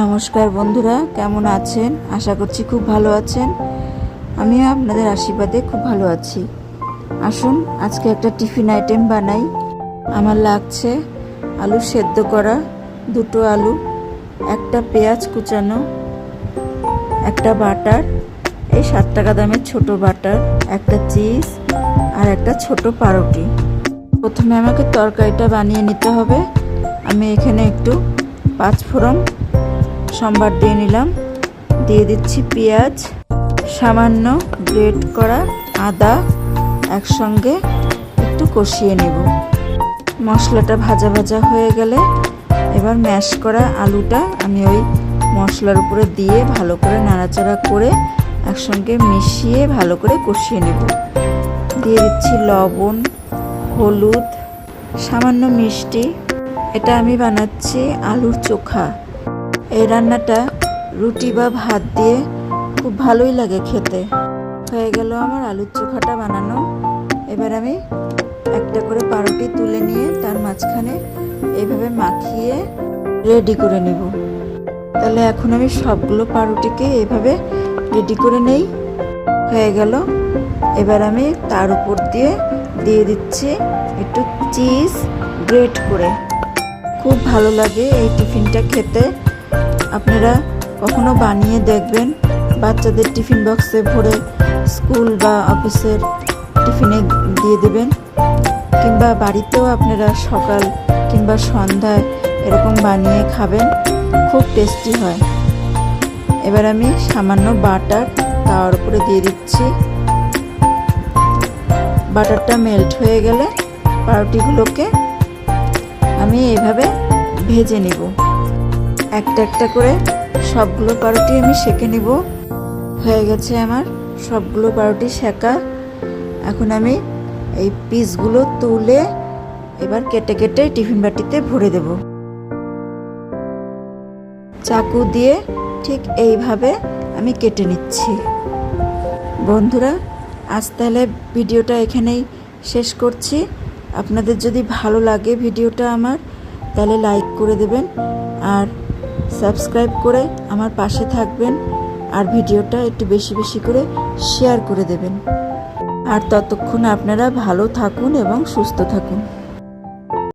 নমস্কার বন্ধুরা, কেমন আছেন? আশা করছি খুব ভালো আছেন। আমিও আপনাদের আশীর্বাদে খুব ভালো আছি। আসুন, আজকে একটা টিফিন আইটেম বানাই। আমার লাগছে আলু সেদ্ধ করা, দুটো আলু, একটা পেঁয়াজ কুচানো, একটা বাটার, এই সাত টাকা দামের ছোট বাটার, একটা চিজ আর একটা ছোট পাউরুটি প্রথমে আমাকে তরকারিটা বানিয়ে নিতে হবে। আমি এখানে একটু পাঁচ ফোড়ন সম্বার দিয়ে নিলাম। দিয়ে দিচ্ছি পেঁয়াজ, সামান্য গ্রেট করা আদা একসঙ্গে একটু কষিয়ে নেব। মশলাটা ভাজা ভাজা হয়ে গেলে এবার ম্যাশ করা আলুটা আমি ওই মশলার উপরে দিয়ে ভালো করে নাড়াচাড়া করে একসঙ্গে মিশিয়ে ভালো করে কষিয়ে নেব। দিয়ে দিচ্ছি লবণ, হলুদ, সামান্য মিষ্টি। এটা আমি বানাচ্ছি আলুর চোখা। এই রান্নাটা রুটি বা ভাত দিয়ে খুব ভালোই লাগে খেতে। হয়ে গেল আমার আলুর চোখাটা বানানো। এবার আমি একটা করে পাউরুটি তুলে নিয়ে তার মাঝখানে এইভাবে মাখিয়ে রেডি করে নেব। তাহলে এখন আমি সবগুলো পাউরুটিকে এভাবে রেডি করে নেই। হয়ে গেল। এবার আমি তার উপর দিয়ে দিয়ে দিচ্ছি একটু চিজ গ্রেট করে। খুব ভালো লাগে এই টিফিনটা খেতে। আপনারা কখনো বানিয়ে দেখবেন বাচ্চাদের টিফিন বক্সে ভরে স্কুল বা অফিসের টিফিনে দিয়ে দেবেন, কিংবা বাড়িতেও আপনারা সকাল কিংবা সন্ধ্যায় এরকম বানিয়ে খাবেন, খুব টেস্টি হয়। এবার আমি সামান্য বাটার তাওয়ার উপরে দিয়ে দিচ্ছি। বাটারটা মেল্ট হয়ে গেলে পাউরুটিগুলোকে আমি এভাবে ভেজে নিব। একটা একটা করে সবগুলো পাউরুটি আমি সেঁকে নিব। হয়ে গেছে আমার সবগুলো পাউরুটি সেঁকা। এখন আমি এই পিসগুলো তুলে এবার কেটে কেটে টিফিন বাটিতে ভরে দেব। চাকু দিয়ে ঠিক এইভাবে আমি কেটে নিচ্ছি। বন্ধুরা, আজ তাহলে ভিডিওটা এখানেই শেষ করছি। আপনাদের যদি ভালো লাগে ভিডিওটা আমার, তাহলে লাইক করে দেবেন। আর সাবস্ক্রাইব করে আমার পাশে থাকবেন আর ভিডিওটা একটু বেশি বেশি করে শেয়ার করে দেবেন। আর ততক্ষণ আপনারা ভালো থাকুন এবং সুস্থ থাকুন।